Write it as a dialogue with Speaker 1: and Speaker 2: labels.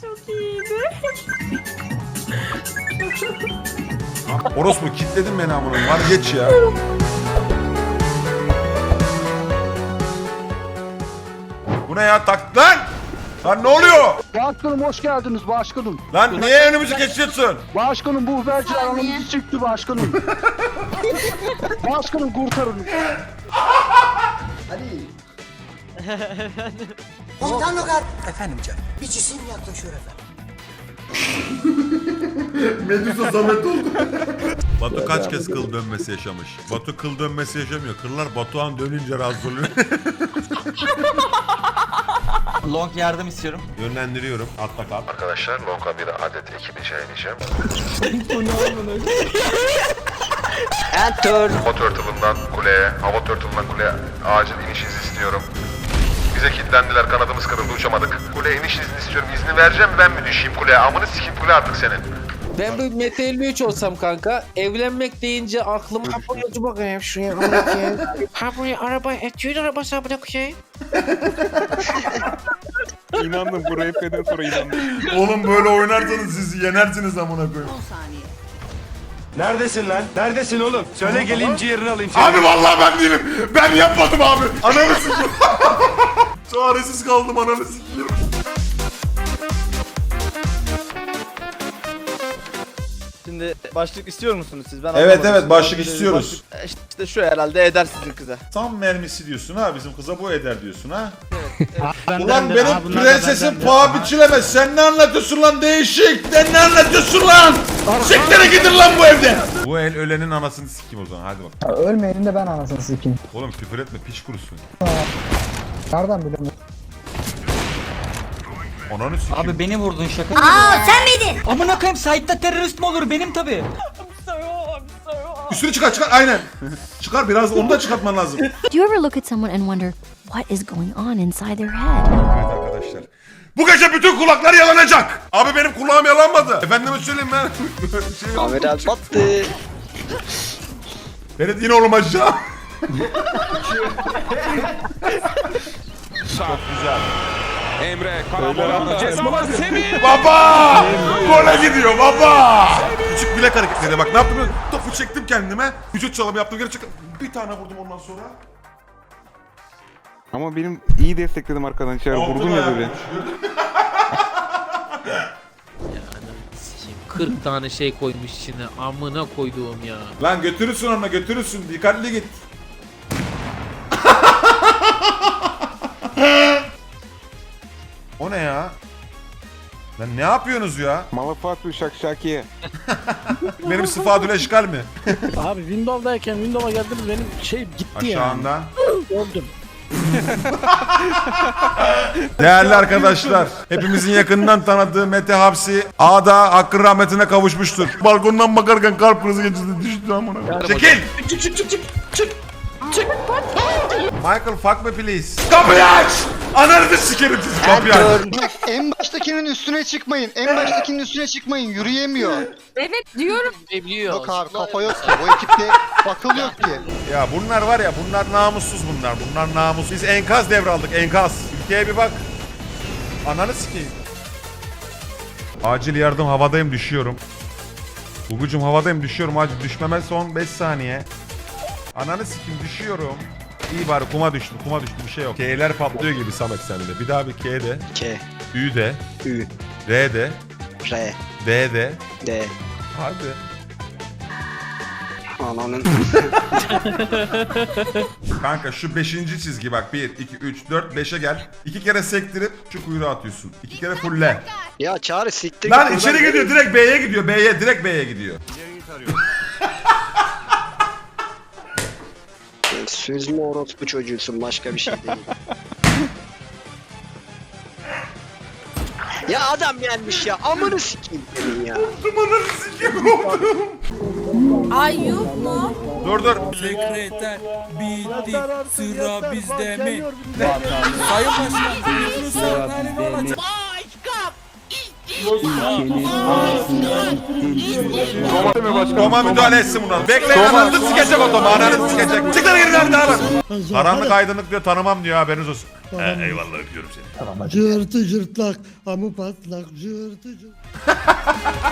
Speaker 1: Çok iyiydi.
Speaker 2: Orospu kilitledin beni amına. Var geç ya. Bu ne ya tak lan? Lan ne oluyor?
Speaker 3: Başkanım hoş geldiniz başkanım.
Speaker 2: Lan niye önümüzü geçiyorsun?
Speaker 3: Başkanım bu haberciler anamızı çıktı başkanım. başkanım kurtarın.
Speaker 4: Komutan Logar. Efendim canım. Bir cisim yaklaşıyor efendim.
Speaker 2: Batu kaç kez kıl dönmesi yaşamış? Batu kıl dönmesi yaşamıyor. Kıllar Batuhan dönünce razı oluyor.
Speaker 5: Long yardım istiyorum.
Speaker 2: Yönlendiriyorum. Atla kal.
Speaker 6: Arkadaşlar Longa bir adet ekibi ineceğim.
Speaker 5: Enter.
Speaker 6: Hava turtle'ından kuleye, hava turtle'ından kuleye acil iniş izni istiyorum. Bize kilitlendiler, kanadımız kırıldı, uçamadık. Kule iniş izni istiyorum. İzni vereceğim mi ben mi düşeyim kuleye? Amını sikeyim kule artık senin.
Speaker 7: Ben bir Mete 53 olsam kanka evlenmek deyince aklıma ha buraya dur bakayım şuraya amına koyayım. Ha buraya araba etüt arabası amına koyayım.
Speaker 8: İnandım bu RP'den sonra inandım.
Speaker 2: Oğlum böyle oynarsanız siz yenersiniz amına koyayım.
Speaker 9: Neredesin lan? Neredesin oğlum? Söyle geleyim ciğerini alayım.
Speaker 2: Abi vallahi ben değilim. Ben yapmadım abi. Ananı sikeyim. Çaresiz kaldım ananı sikeyim.
Speaker 10: Şimdi başlık istiyor musunuz siz? Ben
Speaker 2: Evet,
Speaker 10: anlamadım.
Speaker 2: evet, başlık
Speaker 10: başlık-
Speaker 2: istiyoruz.
Speaker 10: başlık- İşte şu herhalde eder sizin kıza.
Speaker 2: Tam mermisi diyorsun ha bizim kıza bu eder diyorsun ha. Ulan benim prensesim paha biçilemez. Sen ne anlatıyorsun lan değişik? Sen ne anlatıyorsun lan? Siktire gidin lan bu evden. Bu el ölenin anasını sikeyim o zaman hadi bak.
Speaker 3: Ölmeyenin de ben anasını sikeyim.
Speaker 2: Oğlum küfür etme piç kurusun.
Speaker 3: Nereden biliyorum?
Speaker 2: Ananı sikeyim.
Speaker 5: Abi beni vurdun şaka.
Speaker 4: Aa sen miydin?
Speaker 5: Amına koyayım site'da terörist mi olur benim tabi.
Speaker 2: Üstünü çıkar çıkar aynen. çıkar biraz onu da çıkartman lazım.
Speaker 1: Do you ever look at someone and wonder what is going on inside their head?
Speaker 2: Evet arkadaşlar. Bu gece bütün kulaklar yalanacak. Abi benim kulağım yalanmadı. Efendime söyleyeyim ben. şey
Speaker 10: Kamera battı.
Speaker 2: Ferit yine oğlum aşağı.
Speaker 8: Emre Karabolan'da cezalar Semih.
Speaker 2: Baba! Gole gidiyor baba! Küçük bilek hareketleri bak ne yaptım? Topu çektim kendime. Vücut çalımı yaptım geri çıktım. Bir tane vurdum ondan sonra.
Speaker 8: Ama benim iyi destekledim arkadan içeri vurdum ya böyle.
Speaker 7: 40 tane şey koymuş içine amına koyduğum ya.
Speaker 2: Lan götürürsün ona götürürsün. Dikkatli git. Ne ya? Lan ne yapıyorsunuz ya?
Speaker 8: Malafatu şakşakiye.
Speaker 2: Benim sıfadül eşkal mi?
Speaker 3: Abi Windows'dayken Windows'a geldiniz benim şey gitti ya.
Speaker 2: Aşağından.
Speaker 3: Öldüm.
Speaker 2: Değerli arkadaşlar, hepimizin yakından tanıdığı Mete Hapsi A'da hakkın rahmetine kavuşmuştur. Balkondan bakarken kalp krizi geçirdi düştü amına. Çekil! Çık çık çık çık çık çık Michael fuck me please. Kapıyı aç! Ananı sikerim sizi kapıyı aç.
Speaker 9: En baştakinin üstüne çıkmayın. En baştakinin üstüne çıkmayın. Yürüyemiyor.
Speaker 1: Evet diyorum.
Speaker 7: Biliyor.
Speaker 9: Yok abi kafa yok ki. Bu ekipte akıl yok ki.
Speaker 2: Ya bunlar var ya bunlar namussuz bunlar. Bunlar namus. Biz enkaz devraldık enkaz. Ülkeye bir bak. Ananı sikeyim. Acil yardım havadayım düşüyorum. Gugucum havadayım düşüyorum acil düşmeme son 5 saniye. Ananı sikeyim düşüyorum. İyi bari kuma düştüm kuma düştüm bir şey yok. K'ler patlıyor gibi Samet sende de. Bir daha bir K de.
Speaker 10: K,
Speaker 2: Ü de.
Speaker 10: Ü,
Speaker 2: R de.
Speaker 10: R,
Speaker 2: D de.
Speaker 10: D.
Speaker 2: Hadi.
Speaker 10: Ananın.
Speaker 2: Kanka şu 5. çizgi bak 1, 2, 3, 4, 5'e gel. 2 kere sektirip şu kuyruğu atıyorsun. 2 kere fulle.
Speaker 10: ya çağrı siktir
Speaker 2: Lan içeri gidiyor direkt B'ye gidiyor B'ye direkt B'ye gidiyor.
Speaker 10: Süzme orospu çocuğusun başka bir şey değil. ya adam gelmiş ya amını sikeyim senin ya.
Speaker 1: Ay yok mu?
Speaker 2: Dur dur.
Speaker 7: Sekreter bitti sıra bizde mi? Sayın Başkan sıra bizde mi?
Speaker 2: Toma müdahale etsin buna. Bekleyin ananı sikecek o Toma. Ananı sikecek. Çık lan yerine dağılın. Karanlık aydınlık diyor tanımam diyor haberiniz olsun. He, eyvallah öpüyorum seni.
Speaker 3: Cırtı cırtlak, amı patlak, cırtı cırt.